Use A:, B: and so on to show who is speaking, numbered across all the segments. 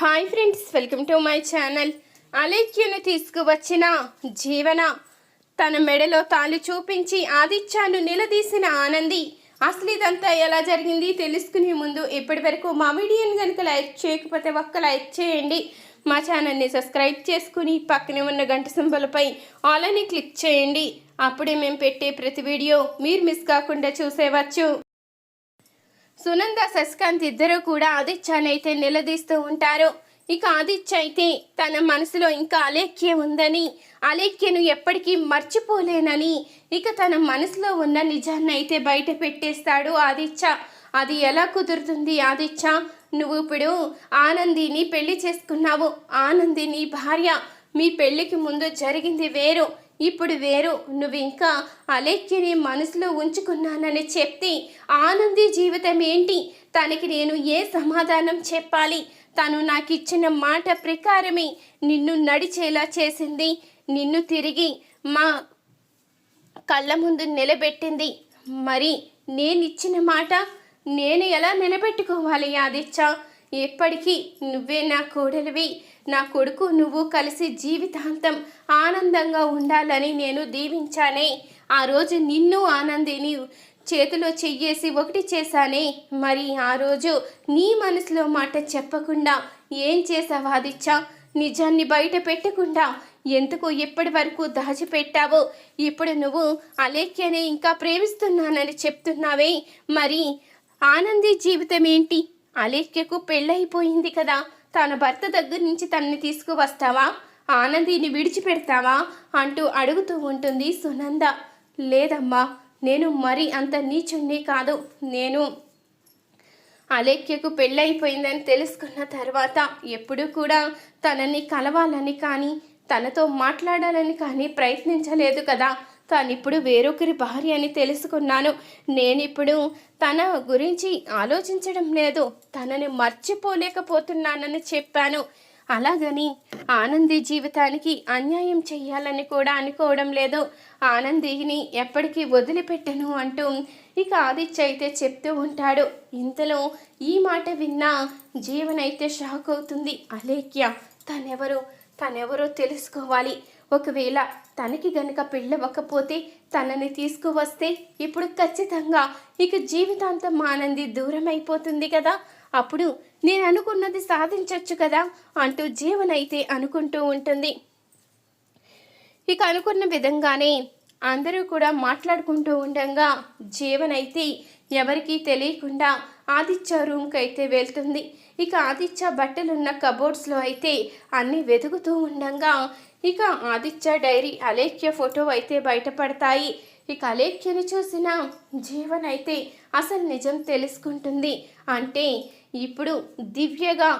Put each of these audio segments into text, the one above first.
A: Hi friends welcome to my channel. అలేఖ్యను తీసుకువచ్చిన జీవన తన మెడలో తాళి చూపించి ఆదిత్యాను నిలదీసిన ఆనంది అసలు ఇదంతా ఎలా జరిగింది తెలుసుకునే ముందు ఇప్పటి వరకు మా వీడియోని కనుక లైక్ చేయకపోతే ఒక్క లైక్ చేయండి. మా ఛానల్ని సబ్స్క్రైబ్ చేసుకుని పక్కనే ఉన్న గంట సింబలపై ఆల్ అని క్లిక్ చేయండి. అప్పుడే మేము పెట్టే ప్రతి వీడియో మీరు మిస్ కాకుండా చూసేవచ్చు. సునంద శశికాంత్ ఇద్దరు కూడా ఆదిత్యానైతే నిలదీస్తూ ఉంటారు. ఇక ఆదిత్య అయితే తన మనసులో ఇంకా అలేఖ్య ఉందని అలేఖ్యను ఎప్పటికీ మర్చిపోలేనని ఇక తన మనసులో ఉన్న నిజాన్ని అయితే బయట పెట్టేస్తాడు ఆదిత్య. అది ఎలా కుదురుతుంది ఆదిత్య? నువ్వు ఇప్పుడు ఆనందిని పెళ్ళి చేసుకున్నావు. ఆనంది నీ భార్య. మీ పెళ్ళికి ముందు జరిగింది వేరు. ఇప్పుడు వేరు నువ్వు ఇంకా అలేఖ్యని మనసులో ఉంచుకున్నానని చెప్తే ఆనంది జీవితం ఏంటి? తనకి నేను ఏ సమాధానం చెప్పాలి? తను నాకు ఇచ్చిన మాట ప్రకారమే నిన్ను నడిచేలా చేసింది. నిన్ను తిరిగి మా కళ్ళ ముందు నిలబెట్టింది. మరి నేను ఇచ్చిన మాట నేను ఎలా నిలబెట్టుకోవాలి ఆదిత్య? ఎప్పటికీ నువ్వే నా కోడలివి. నా కొడుకు నువ్వు కలిసి జీవితాంతం ఆనందంగా ఉండాలని నేను దీవించానే. ఆ రోజు నిన్ను ఆనందిని చేతిలో చెయ్యేసి ఒకటి చేశానే. మరి ఆ రోజు నీ మనసులో మాట చెప్పకుండా ఏం చేసావా ఆదిత్య? నిజాన్ని బయట పెట్టకుండా ఎందుకు ఇప్పటి వరకు దాచిపెట్టావో? ఇప్పుడు నువ్వు అలేఖ్యనే ఇంకా ప్రేమిస్తున్నానని చెప్తున్నావే. మరి ఆనంది జీవితం ఏంటి అలేఖ్యకు పెళ్ళైపోయింది కదా. తన భర్త దగ్గర నుంచి తనని తీసుకువస్తావా? ఆనందిని విడిచిపెడతావా? అంటూ అడుగుతూ ఉంటుంది సునంద. లేదమ్మా నేను మరి అంత నీచుణ్ణి కాదు. నేను అలేఖ్యకు పెళ్ళైపోయిందని తెలుసుకున్న తర్వాత ఎప్పుడూ కూడా తనని కలవాలని కానీ తనతో మాట్లాడాలని కానీ ప్రయత్నించలేదు కదా. తానిప్పుడు వేరొకరి భార్య అని తెలుసుకున్నాను. నేనిప్పుడు తన గురించి ఆలోచించడం లేదు. తనని మర్చిపోలేకపోతున్నానని చెప్పాను. అలాగని ఆనంది జీవితానికి అన్యాయం చెయ్యాలని కూడా అనుకోవడం లేదు. ఆనందిని ఎప్పటికీ వదిలిపెట్టను అంటూ ఇక ఆదిత్య అయితే చెప్తూ ఉంటాడు. ఇంతలో ఈ మాట విన్నా జీవనైతే షాక్ అవుతుంది. అలేఖ్య తనెవరో? తనెవరో తెలుసుకోవాలి. ఒకవేళ తనకి గనక పెళ్ళవకపోతే తనని తీసుకువస్తే ఇప్పుడు ఖచ్చితంగా ఇక జీవితాంతం ఆనంది దూరం అయిపోతుంది కదా. అప్పుడు నేను అనుకున్నది సాధించవచ్చు కదా అంటూ జీవనైతే అనుకుంటూ ఉంటుంది. ఇక అనుకున్న విధంగానే అందరూ కూడా మాట్లాడుకుంటూ ఉండగా జీవనైతే ఎవరికీ తెలియకుండా ఆదిత్య రూమ్కి అయితే వెళ్తుంది. ఇక ఆదిత్య బట్టలున్న కబోర్డ్స్లో అయితే అన్నీ వెతుకుతూ ఉండగా ఇక ఆదిత్య డైరీ అలేఖ్య ఫోటో అయితే బయటపడతాయి. ఇక అలేఖ్యని చూసిన జీవన్ అయితే అసలు నిజం తెలుసుకుంటుంది. అంటే ఇప్పుడు దివ్యగా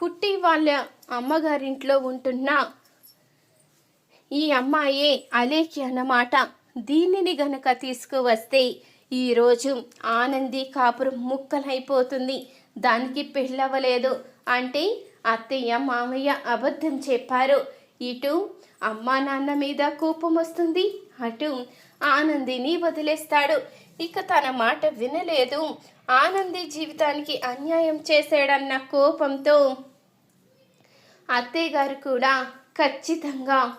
A: కుట్టి వాళ్ళ అమ్మగారింట్లో ఉంటున్న ఈ అమ్మాయే అలేఖ్య అన్నమాట. దీనిని గనక తీసుకువస్తే ఈరోజు ఆనంది కాపురం ముక్కలైపోతుంది. దానికి పెళ్ళవలేదు అంటే అత్తయ్య మామయ్య అబద్ధం చెప్పారు. ఇటు అమ్మా నాన్న మీద కోపం వస్తుంది. అటు ఆనందిని వదిలేస్తాడు. ఇక తన మాట వినలేదు. ఆనంది జీవితానికి అన్యాయం చేశాడన్న కోపంతో అత్తయ్య గారు కూడా ఖచ్చితంగా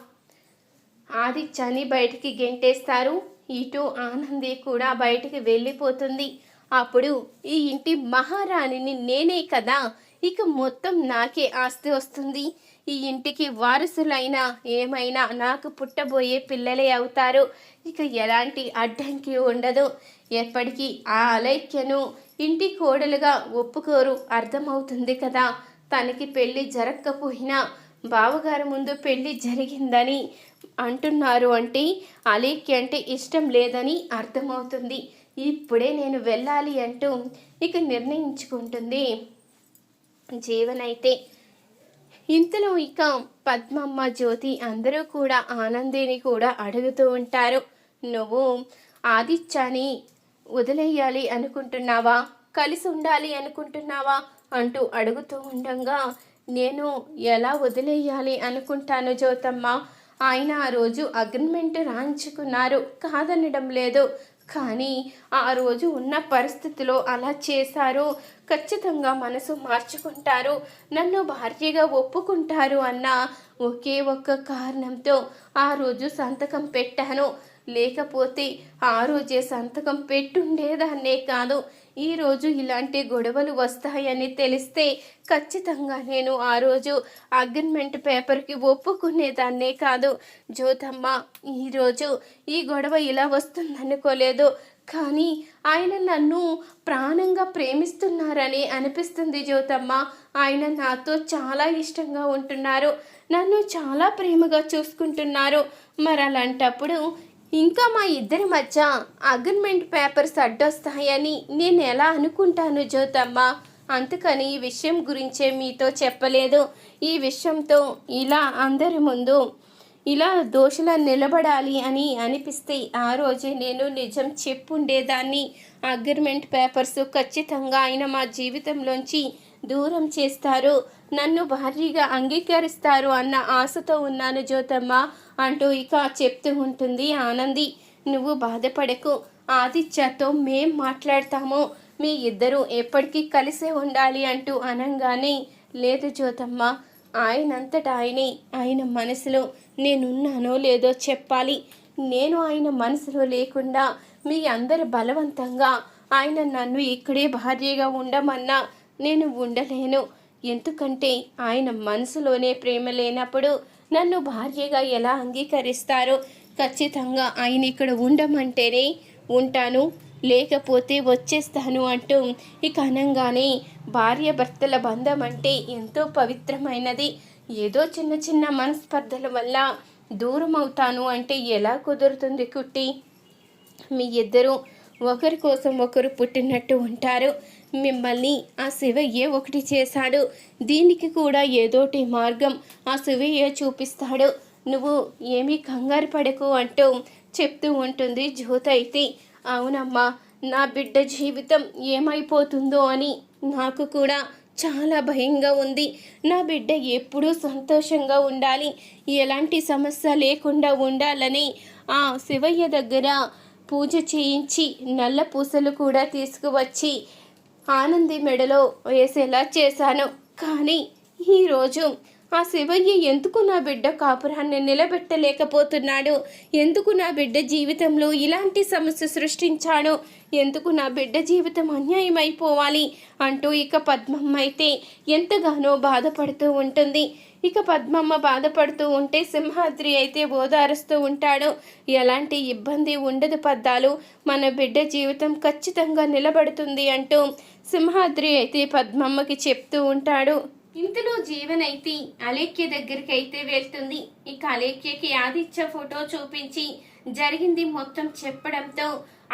A: ఆదిత్యాన్ని బయటికి గెంటేస్తారు. ఇటు ఆనంది కూడా బయటికి వెళ్ళిపోతుంది. అప్పుడు ఈ ఇంటి మహారాణిని నేనే కదా ఇక మొత్తం నాకే ఆస్తి వస్తుంది. ఈ ఇంటికి వారసులైనా ఏమైనా నాకు పుట్టబోయే పిల్లలే అవుతారు. ఇక ఎలాంటి అడ్డంకి ఉండదు. ఎప్పటికీ ఆ అలైక్యను ఇంటి కోడలుగా ఒప్పుకోరు. అర్థమవుతుంది కదా తనకి పెళ్ళి జరగకపోయినా బావగారు ముందు పెళ్ళి జరిగిందని అంటున్నారు అంటే అలేఖ్య అంటే ఇష్టం లేదని అర్థమవుతుంది. ఇప్పుడే నేను వెళ్ళాలి అంటూ ఇక నిర్ణయించుకుంటుంది. జీవనైతే ఇంతలో ఇక పద్మమ్మ జ్యోతి అందరూ కూడా ఆనందిని కూడా అడుగుతూ ఉంటారు. నువ్వు ఆదిత్యాని వదిలేయాలి అనుకుంటున్నావా? కలిసి ఉండాలి అనుకుంటున్నావా? అంటూ అడుగుతూ ఉండగా నేను ఎలా వదిలేయాలి అనుకుంటాను జ్యోతమ్మ? ఆయన ఆ రోజు అగ్రిమెంట్ రాయించుకున్నారు. కాదనడం లేదు. కానీ ఆ రోజు ఉన్న పరిస్థితిలో అలా చేశారు. ఖచ్చితంగా మనసు మార్చుకుంటారు. నన్ను భార్యగా ఒప్పుకుంటారు అన్న ఒకే ఒక్క కారణంతో ఆ రోజు సంతకం పెట్టాను. లేకపోతే ఆ రోజే సంతకం పెట్టుండేదాన్నే కాదు. ఈరోజు ఇలాంటి గొడవలు వస్తాయని తెలిస్తే ఖచ్చితంగా నేను ఆ రోజు అగ్రిమెంట్ పేపర్కి ఒప్పుకునేదాన్నే కాదు. జ్యోతమ్మ ఈరోజు ఈ గొడవ ఇలా వస్తుందనుకోలేదు. కానీ ఆయన నన్ను ప్రాణంగా ప్రేమిస్తున్నారని అనిపిస్తుంది జ్యోతమ్మ. ఆయన నాతో చాలా ఇష్టంగా ఉంటున్నారు. నన్ను చాలా ప్రేమగా చూసుకుంటున్నారు. మరి అలాంటప్పుడు ఇంకా మా ఇద్దరి మధ్య అగ్రిమెంట్ పేపర్స్ అడ్డొస్తాయని నేను ఎలా అనుకుంటాను జ్యోతమ్మ? అందుకని ఈ విషయం గురించే మీతో చెప్పలేదు. ఈ విషయంతో ఇలా అందరి ముందు ఇలా దోషుల నిలబడాలి అని అనిపిస్తే ఆ రోజే నేను నిజం చెప్పుండేదాన్ని. అగ్రిమెంట్ పేపర్స్ ఖచ్చితంగా ఆయన మా జీవితంలోంచి దూరం చేస్తారు. నన్ను భారీగా అంగీకరిస్తారు అన్న ఆశతో ఉన్నాను జ్యోతమ్మ అంటూ ఇక చెప్తూ ఉంటుంది ఆనంది. నువ్వు బాధపడకు. ఆదిత్యతో మేం మాట్లాడతాము. మీ ఇద్దరూ ఎప్పటికీ కలిసే ఉండాలి అంటూ అనంగానే లేదు జ్యోతమ్మ ఆయనంతటా ఆయనే ఆయన మనసులో నేనున్నానో లేదో చెప్పాలి. నేను ఆయన మనసులో లేకుండా మీ అందరు బలవంతంగా ఆయన నన్ను ఇక్కడే భార్యగా ఉండమన్నా నేను ఉండలేను. ఎందుకంటే ఆయన మనసులోనే ప్రేమ లేనప్పుడు నన్ను భార్యగా ఎలా అంగీకరిస్తారో ఖచ్చితంగా ఆయన ఇక్కడ ఉండమంటేనే ఉంటాను. లేకపోతే వచ్చేస్తాను అంటూ ఇక అనంగానే భార్య భర్తల బంధం అంటే ఎంతో పవిత్రమైనది. ఏదో చిన్న చిన్న మనస్పర్ధల వల్ల దూరం అవుతాను అంటే ఎలా కుదురుతుంది కుట్టి? మీ ఇద్దరు ఒకరి కోసం ఒకరు పుట్టినట్టు ఉంటారు. మిమ్మల్ని ఆ శివయ్య ఒకటి చేశాడు. దీనికి కూడా ఏదోటి మార్గం. ఆ శివయ్య చూపిస్తాడు. నువ్వు ఏమీ కంగారు పడకు అంటూ చెప్తూ ఉంటుంది జ్యోత అయితే. అవునమ్మా నా బిడ్డ జీవితం ఏమైపోతుందో అని నాకు కూడా చాలా భయంగా ఉంది. నా బిడ్డ ఎప్పుడూ సంతోషంగా ఉండాలి. ఎలాంటి సమస్య లేకుండా ఉండాలని ఆ శివయ్య దగ్గర పూజ చేయించి నల్ల పూసలు కూడా తీసుకువచ్చి ఆనంది మెడలో వేసేలా చేశాను. కానీ ఈరోజు ఆ శివయ్య ఎందుకు నా బిడ్డ కాపురాన్ని నిలబెట్టలేకపోతున్నాడు? ఎందుకు నా బిడ్డ జీవితంలో ఇలాంటి సమస్య సృష్టించాడు? ఎందుకు నా బిడ్డ జీవితం అన్యాయం అయిపోవాలి అంటూ ఇక పద్మమ్మ అయితే ఎంతగానో బాధపడుతూ ఉంటుంది. ఇక పద్మమ్మ బాధపడుతూ ఉంటే సింహాద్రి అయితే ఓదారుస్తూ ఉంటాడు. ఎలాంటి ఇబ్బంది ఉండదు పద్దాలు. మన బిడ్డ జీవితం ఖచ్చితంగా నిలబడుతుంది అంటూ సింహాద్రి అయితే పద్మమ్మకి చెప్తూ ఉంటాడు. ఇంతలో జీవనైతే అలేఖ్య దగ్గరికి అయితే వెళ్తుంది. ఇక అలేఖ్యకి ఆదిత్య ఫోటో చూపించి జరిగింది మొత్తం చెప్పడంతో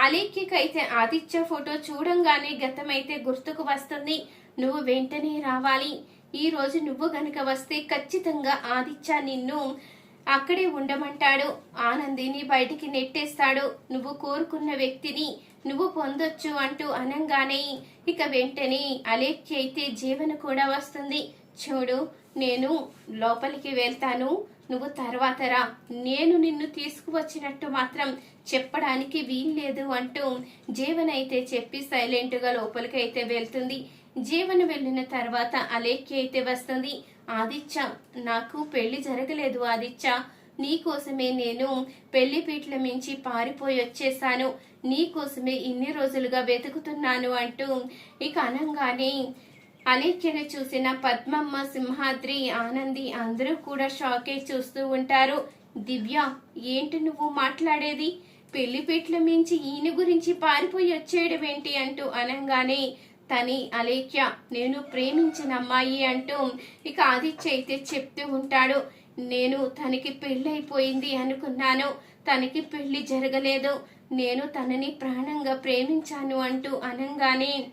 A: అలేఖ్యకైతే ఆదిత్య ఫోటో చూడంగానే గతమైతే గుర్తుకు వస్తుంది. నువ్వు వెంటనే రావాలి. ఈ రోజు నువ్వు గనుక వస్తే ఖచ్చితంగా ఆదిత్య నిన్ను అక్కడే ఉండమంటాడు. ఆనందిని బయటికి నెట్టేస్తాడు. నువ్వు కోరుకున్న వ్యక్తిని నువ్వు పొందొచ్చు అంటూ అనంగానే ఇక వెంటనే అలేఖ్య అయితే జీవన కూడా వస్తుంది. చూడు నేను లోపలికి వెళ్తాను. నువ్వు తర్వాత రా. నేను నిన్ను తీసుకువచ్చినట్టు మాత్రం చెప్పడానికి వీల్లేదు అంటూ జీవన్ అయితే చెప్పి సైలెంట్గా లోపలికి అయితే వెళ్తుంది. జీవన్ వెళ్ళిన తర్వాత అలేఖ్య అయితే వస్తుంది. ఆదిత్య నాకు పెళ్ళి జరగలేదు ఆదిత్య. నీకోసమే నేను పెళ్ళి పీట్ల మించి పారిపోయి వచ్చేసాను. నీకోసమే ఇన్ని రోజులుగా వెతుకుతున్నాను అంటూ ఇక అనంగానే అలేఖ్యను చూసిన పద్మమ్మ సింహాద్రి ఆనంది అందరూ కూడా షాకే చూస్తూ ఉంటారు. దివ్య ఏంటి నువ్వు మాట్లాడేది? పెళ్ళిపీట్ల మించి ఈయన గురించి పారిపోయి వచ్చేయడం ఏంటి అంటూ అనంగానే తని అలేఖ్య నేను ప్రేమించిన అమ్మాయి అంటూ ఇక ఆదిత్య అయితే చెప్తూ ఉంటాడు. నేను తనకి పెళ్ళైపోయింది అనుకున్నాను. తనకి పెళ్ళి జరగలేదు. నేను తనని ప్రాణంగా ప్రేమించాను అంటూ అనంగానే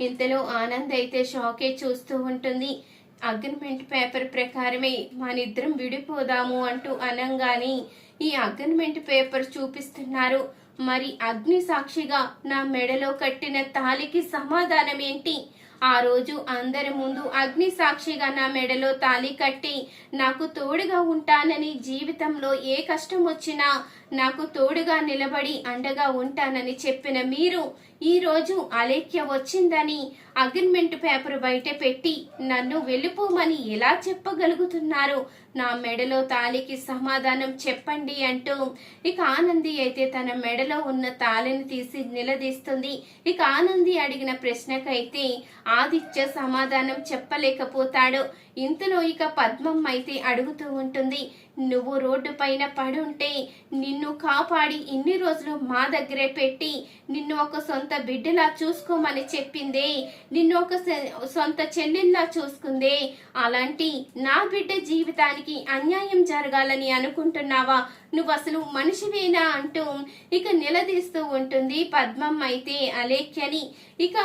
A: ఇంతలో ఆనంద్ అయితే షాకే చూస్తూ ఉంటుంది. అగ్రిమెంట్ పేపర్ ప్రకారమే మనిద్దరం విడిపోదాము అంటూ అనంగానే ఈ అగ్రిమెంట్ పేపర్ చూపిస్తున్నారు. మరి అగ్ని సాక్షిగా నా మెడలో కట్టిన తాలికి సమాధానం ఏంటి? ఆ రోజు అందరి ముందు అగ్ని సాక్షిగా నా మెడలో తాళి కట్టి నాకు తోడుగా ఉంటానని జీవితంలో ఏ కష్టం వచ్చినా నాకు తోడుగా నిలబడి అండగా ఉంటానని చెప్పిన మీరు ఈరోజు అలేఖ్య వచ్చిందని అగ్రిమెంట్ పేపర్ బయట పెట్టి నన్ను వెళ్ళిపోమని ఎలా చెప్పగలుగుతున్నారు? నా మెడలో తాళికి సమాధానం చెప్పండి అంటూ ఇక ఆనంది అయితే తన మెడలో ఉన్న తాళిని తీసి నిలదీస్తుంది. ఇక ఆనంది అడిగిన ప్రశ్నకైతే ఆదిత్య సమాధానం చెప్పలేకపోతాడు. ఇంతలో ఇక పద్మం అయితే అడుగుతూ ఉంటుంది. నువ్వు రోడ్డు పైన పడుంటే నిన్ను కాపాడి ఇన్ని రోజులు మా దగ్గరే పెట్టి నిన్ను ఒక సొంత బిడ్డలా చూసుకోమని చెప్పిందే. నిన్ను ఒక సొంత చెల్లెల్లా చూసుకుందే. అలాంటి నా బిడ్డ జీవితానికి అన్యాయం జరగాలని అనుకుంటున్నావా? నువ్వు అసలు మనిషివేనా అంటూ ఇక నిలదీస్తూ ఉంటుంది పద్మం అయితే అలేఖ్యని. ఇక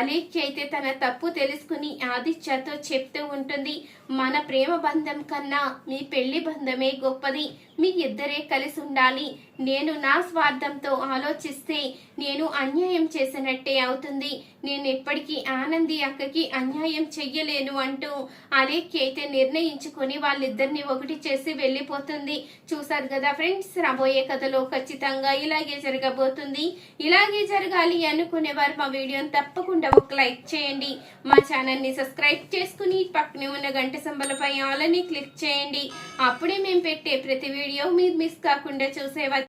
A: అలేఖ్య అయితే తన తప్పు తెలుసుకుని ఆదిత్యతో చెప్తూ ఉంటుంది. మన ప్రేమ బంధం కన్నా మీ పెళ్ళి బంధమే గొప్పది. మీ ఇద్దరే కలిసి ఉండాలి. నేను నా స్వార్థంతో ఆలోచిస్తే నేను అన్యాయం చేసినట్టే అవుతుంది. నేను ఎప్పటికీ ఆనంది అక్కకి అన్యాయం చెయ్యలేను అంటూ అలేఖ్య అయితే నిర్ణయించుకొని వాళ్ళిద్దరిని ఒకటి చేసి వెళ్ళిపోతుంది. చూసారు కదా ఫ్రెండ్స్ రాబోయే కథలో ఖచ్చితంగా ఇలాగే జరగబోతుంది. ఇలాగే జరగాలి అనుకునే వారు మా వీడియోని తప్పకుండా ఒక లైక్ చేయండి. మా ఛానల్ని సబ్స్క్రైబ్ చేసుకుని పక్కనే ఉన్న గంట సంబలపై ఆలని క్లిక్ చేయండి. అప్పుడే మేము పెట్టే ప్రతి వీడియో వీడియో మీరు మిస్ కాకుండా చూసేవారు